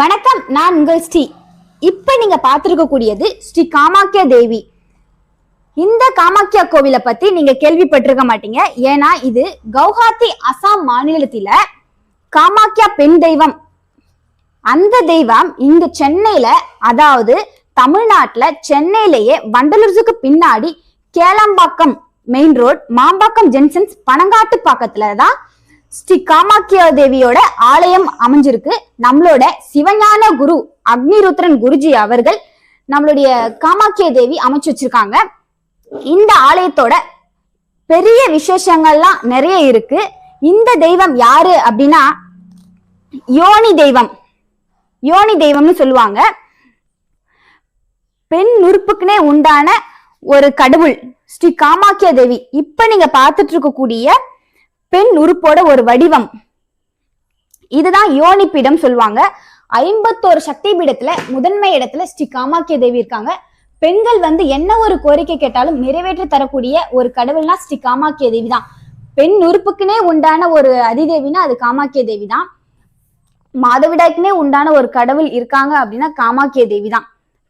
வணக்கம் நான் உங்கள் ஸ்ரீ. இப்ப நீங்க பார்த்துருக்கக்கூடியது ஸ்ரீ காமாக்கியா தேவி. இந்த காமாக்கியா கோவிலை பத்தி நீங்க கேள்விப்பட்டிருக்க மாட்டீங்க. ஏன்னா இது கவுஹாத்தி அசாம் மாநிலத்தில காமாக்கியா பெண் தெய்வம். அந்த தெய்வம் இங்க சென்னையில அதாவது தமிழ்நாட்டுல சென்னையிலேயே வண்டலூர்ஸுக்கு பின்னாடி Kelambakkam main road Mambakkam junctions பனங்காட்டு பாக்கத்துல தான் ஸ்ரீ காமாக்கியா தேவியோட ஆலயம் அமைஞ்சிருக்கு. நம்மளோட சிவஞான குரு அக்னிருத்ரன் குருஜி அவர்கள் நம்மளுடைய காமாக்கிய தேவி அமைச்சு வச்சிருக்காங்க. இந்த ஆலயத்தோட பெரிய விசேஷங்கள்லாம் நிறைய இருக்கு. இந்த தெய்வம் யாரு அப்படின்னா யோனி தெய்வம். யோனி தெய்வம்னு சொல்லுவாங்க. பெண் நுறுப்புக்குனே உண்டான ஒரு கடவுள் ஸ்ரீ காமாக்கிய தேவி இப்ப நீங்க பார்த்துட்டு இருக்கக்கூடிய பெண் உறுப்போட ஒரு வடிவம். இதுதான் யோனிப்பிடம் சொல்லுவாங்க. ஐம்பத்தோரு சக்தி பீடத்துல முதன்மை இடத்துல ஸ்ரீ காமாக்கிய தேவி இருக்காங்க. பெண்கள் வந்து என்ன ஒரு கோரிக்கை கேட்டாலும் நிறைவேற்றி தரக்கூடிய ஒரு கடவுள்னா ஸ்ரீ காமாக்கிய தேவி தான் பெண் உறுப்புக்குனே உண்டான ஒரு அதிதேவினா அது காமாக்கிய தேவி தான் மாதவிடாய்க்குனே உண்டான ஒரு கடவுள் இருக்காங்க அப்படின்னா காமாக்கிய தேவி தான்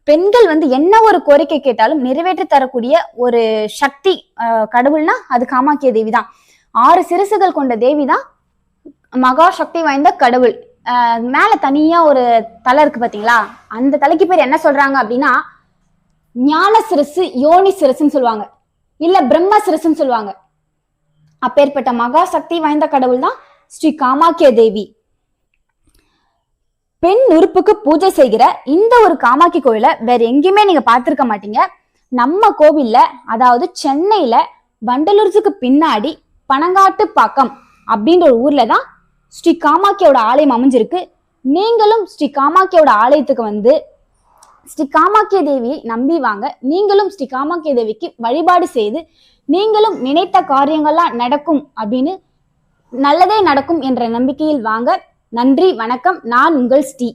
பெண்கள் வந்து என்ன ஒரு கோரிக்கை கேட்டாலும் நிறைவேற்றி தரக்கூடிய ஒரு சக்தி அஹ், கடவுள்னா அது காமாக்கிய தேவி தான் ஆறு சிறுசுகள் கொண்ட தேவி தான் மகா சக்தி வாய்ந்த கடவுள். மேலே மேல தனியா ஒரு தலை இருக்கு பாத்தீங்களா? அந்த தலைக்கு பேர் என்ன சொல்றாங்க அப்படின்னா ஞான சிறுசு யோனி சிறுசுன்னு சொல்லுவாங்க. இல்ல பிரம்ம சிறுசுன்னு சொல்லுவாங்க. அப்பேற்பட்ட மகா சக்தி வாய்ந்த கடவுள் தான் ஸ்ரீ காமாக்கிய தேவி. பெண் உறுப்புக்கு பூஜை செய்கிற இந்த ஒரு காமாக்கி கோவில வேற எங்கேயுமே நீங்க பார்த்திருக்க மாட்டீங்க. நம்ம கோவில்ல அதாவது சென்னையில வண்டலூர்ஸுக்கு பின்னாடி பனங்காட்டு பாக்கம் அப்படின்ற ஒரு ஊர்ல தான் ஸ்ரீ காமாக்கியோட ஆலயம் அமைஞ்சிருக்கு. நீங்களும் ஸ்ரீ காமாக்கியோட ஆலயத்துக்கு வந்து ஸ்ரீ காமாக்கிய தேவியை நம்பி வாங்க. நீங்களும் ஸ்ரீ காமாக்கிய தேவிக்கு வழிபாடு செய்து நீங்களும் நினைத்த காரியங்கள்லாம் நடக்கும் அப்படின்னு நல்லதே நடக்கும் என்ற நம்பிக்கையில் வாங்க. நன்றி வணக்கம். நான் உங்கள் ஸ்ரீ.